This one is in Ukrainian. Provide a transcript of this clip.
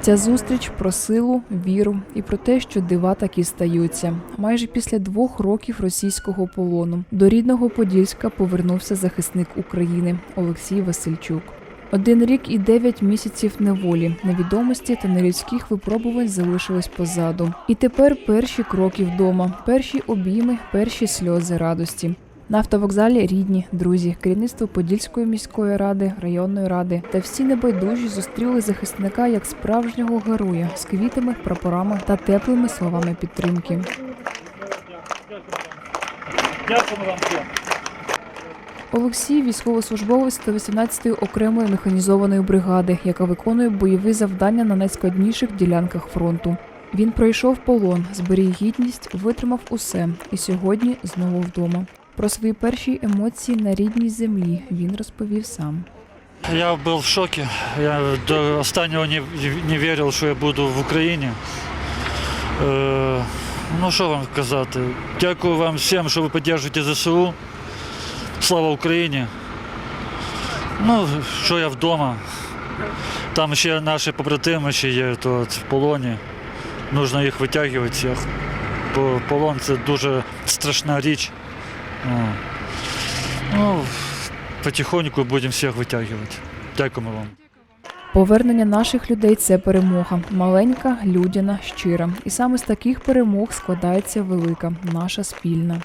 Ця зустріч про силу, віру і про те, що дива такі стаються. Майже після двох років російського полону до рідного Подільська повернувся захисник України Олексій Васильчук. Один рік і дев'ять місяців неволі, невідомості та нелюдських випробувань залишились позаду. І тепер перші кроки вдома, перші обійми, перші сльози радості. На автовокзалі рідні, друзі, керівництво Подільської міської ради, районної ради та всі небайдужі зустріли захисника як справжнього героя з квітами, прапорами та теплими словами підтримки. Дякуємо вам всім. Олексій військовослужбовець 118-ї окремої механізованої бригади, яка виконує бойові завдання на найскладніших ділянках фронту. Він пройшов полон, зберіг гідність, витримав усе і сьогодні знову вдома. Про свої перші емоції на рідній землі він розповів сам. Я був в шокі. Я до останнього не, не вірив, що я буду в Україні. Е, ну що вам казати? Дякую вам всім, що ви підтримуєте ЗСУ. Слава Україні. Ну, що я вдома. Там ще наші побратими ще є тут в полоні. Нужно їх витягувати. Бо полон це дуже страшна річ. Ну, потихоньку будемо всіх витягувати. Дякуємо вам. Повернення наших людей це перемога. Маленька, людяна, щира. І саме з таких перемог складається велика, наша спільна.